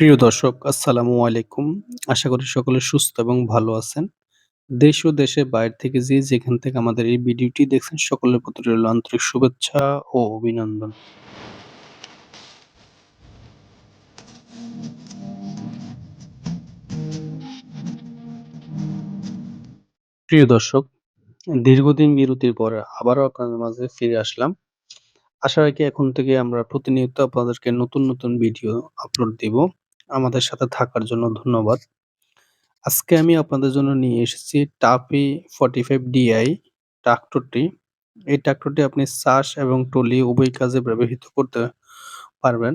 প্রিয় দর্শক আসসালামু আলাইকুম। আশা করি সকলে সুস্থ এবং ভালো আছেন। দেশ ও দেশের বাইরে থেকে যে যেখান থেকে আমাদের এই ভিডিওটি দেখছেন সকলের প্রতি রইল আন্তরিক শুভেচ্ছা ও অভিনন্দন। প্রিয় দর্শক, দীর্ঘদিন বিরতির পর আবারও আপনাদের মাঝে ফিরে আসলাম। আশা রাখি এখন থেকে আমরা প্রতিনিয়ত আপনাদেরকে নতুন, নতুন ভিডিও আপলোড দিব। আমাদের সাথে থাকার জন্য ধন্যবাদ। আজকে আমি আপনাদের জন্য নিয়ে এসেছি টাফি 45 ডিআই ট্রাক্টরটি। এই ট্রাক্টরটি আপনি চাষ এবং টলি উভয় কাজে ব্যবহৃত করতে পারবেন।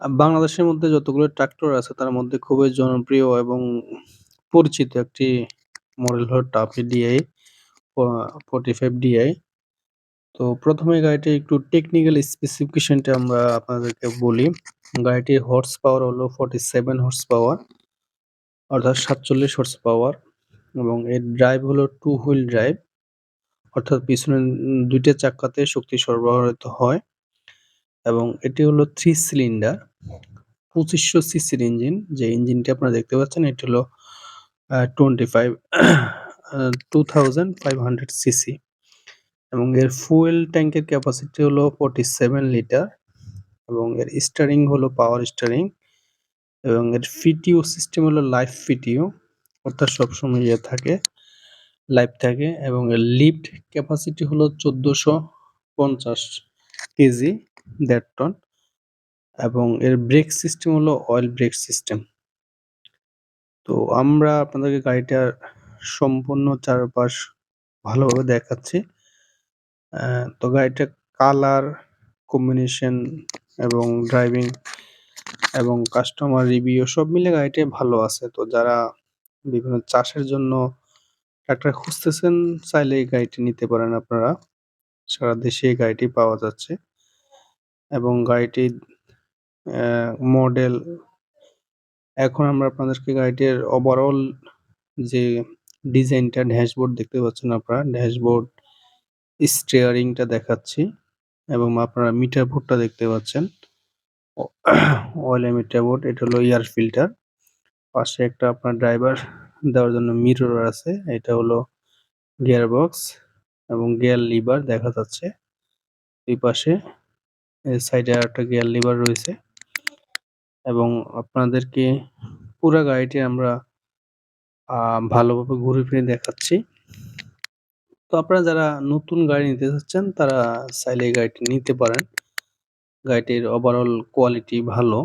বাংলাদেশের মধ্যে যতগুলো ট্রাক্টর আছে তার মধ্যে খুবই জনপ্রিয় এবং পরিচিত একটি মডেল হলো টাফি ডিআই ফ 45 ডিআই। তো প্রথমে গাড়িটি একটু টেকনিক্যাল স্পেসিফিকেশনটা আমরা আপনাদেরকে বলি। গাড়িটির হর্স পাওয়ার হলো 47 হর্স পাওয়ার অর্থাৎ 47 হর্স পাওয়ার এবং এর ড্রাইভ হলো টু হুইল ড্রাইভ অর্থাৎ উম ২ চাক্কাতে শক্তি সরবরাহিত হয় এবং এটি হলো থ্রি সিলিন্ডার ২৫০০ সিসির ইঞ্জিন যে ইঞ্জিনটি আপনারা দেখতে পাচ্ছেন, এটি হলো twenty five two thousand five hundred CC এবং এর ফুয়েল ট্যাংকের ক্যাপাসিটি হলো 47 লিটার এবং এর স্টারিং হলো পাওয়ার স্টারিং এবং এর ফিটিও সিস্টেম হলো লাইফ ফিটিও অর্থাৎ সবসময় ইয়ে থাকে লাইভ থাকে এবং এর লিফট ক্যাপাসিটি হলো ১৪৫০ কেজি ১.৫ টন এবং এর ব্রেক সিস্টেম হলো অয়েল ব্রেক সিস্টেম। তো আমরা আপনাদেরকে গাড়িটার সম্পূর্ণ চারপাশ ভালোভাবে দেখাচ্ছি। তো গাড়িটার কালার, কম্বিনেশন এবং ড্রাইভিং এবং কাস্টমার রিভিউ সব মিলে গাড়িটি ভালো আছে। তো যারা বিভিন্ন চাষের জন্য ট্রাক্টর খুঁজতেছেন চাইলে এই গাড়িটি নিতে পারেন আপনারা। সারা দেশে এই গাড়িটি পাওয়া যাচ্ছে এবং গাড়িটির মডেল এখন আমরা আপনাদেরকে গাড়িটির ওভারঅল যে ডিজাইনটা ড্যাশবোর্ড দেখতে পাচ্ছেন আপনারা। ড্যাশবোর্ড, স্টিয়ারিংটা দেখাচ্ছি এবং আপনারা মিটার বোর্ডটা দেখতে পাচ্ছেন। অয়েল মিটার বোর্ড, এটা হলো এয়ার ফিল্টার। পাশে একটা আপনার ড্রাইভার দেওয়ার জন্য মিরর আছে। এটা হলো গিয়ার বক্স এবং গিয়ার লিভার দেখা যাচ্ছে। এই পাশে সাইডে আরেকটা গিয়ার লিভার রয়েছে এবং আপনাদেরকে পুরা গাড়িটি আমরা আ ভালোভাবে ঘুরে ফিরে দেখাচ্ছি। তো আপনারা যারা নতুন গাড়ি নিতে চাচ্ছেন, তারা চাইলে এই গাড়িটি নিতে পারেন। গাড়িটির ওভারঅল কোয়ালিটি ভালো